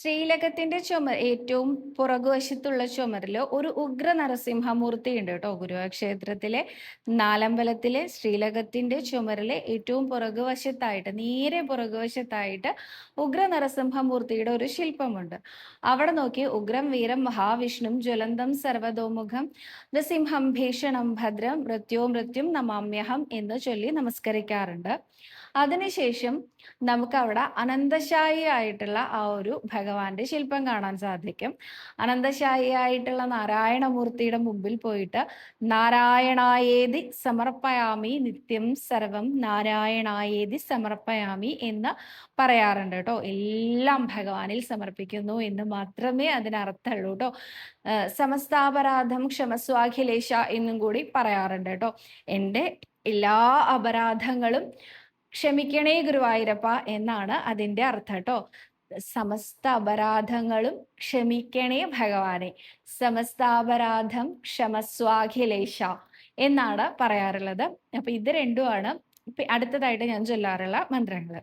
ശ്രീലകത്തിന്റെ ചുമ ഏറ്റവും പുറകുവശത്തുള്ള ചുമരിൽ ഒരു ഉഗ്ര നരസിംഹമൂർത്തി ഉണ്ട് കേട്ടോ ഗുരുവായൂർ ക്ഷേത്രത്തിലെ നാലമ്പലത്തിലെ ശ്രീലകത്തിന്റെ ചുമരിലെ ഏറ്റവും പുറകുവശത്തായിട്ട് നേരെ പുറകുവശത്തായിട്ട് ഉഗ്ര നരസിംഹമൂർത്തിയുടെ ഒരു ശില്പമുണ്ട്. അവിടെ നോക്കി ഉഗ്രം വീരം മഹാവിഷ്ണു ജ്വലന്തം സർവതോമുഖം നൃസിംഹം ഭീഷണം ഭദ്രം മൃത്യോ മൃത്യും നമാമ്യഹം എന്ന് ചൊല്ലി നമസ്കരിക്കാറുണ്ട്. അതിനുശേഷം നമുക്ക് അവിടെ അനന്തശായി ആയിട്ടുള്ള ആ ഒരു ഭഗവാന്റെ ശില്പം കാണാൻ സാധിക്കും. അനന്തശായി ആയിട്ടുള്ള നാരായണമൂർത്തിയുടെ മുമ്പിൽ പോയിട്ട് നാരായണായേതി സമർപ്പയാമി നിത്യം സർവം നാരായണായേതി സമർപ്പയാമി എന്ന് പറയാറുണ്ട് കേട്ടോ. എല്ലാം ഭഗവാനിൽ സമർപ്പിക്കുന്നു എന്ന് മാത്രമേ അതിനർത്ഥമുള്ളൂ കേട്ടോ. സമസ്താപരാധം ക്ഷമസ്വാഖിലേശ എന്നും കൂടി പറയാറുണ്ട് കേട്ടോ. എന്റെ എല്ലാ അപരാധങ്ങളും ക്ഷമിക്കണേ ഗുരുവായൂരപ്പ എന്നാണ് അതിന്റെ അർത്ഥം കേട്ടോ. സമസ്ത അപരാധങ്ങളും ക്ഷമിക്കണേ ഭഗവാനെ. സമസ്താപരാധം ക്ഷമസ്വാഖിലേശ എന്നാണ് പറയാറുള്ളത്. അപ്പൊ ഇത് രണ്ടുമാണ്. അടുത്തതായിട്ട് ഞാൻ ചൊല്ലാറുള്ള മന്ത്രങ്ങൾ.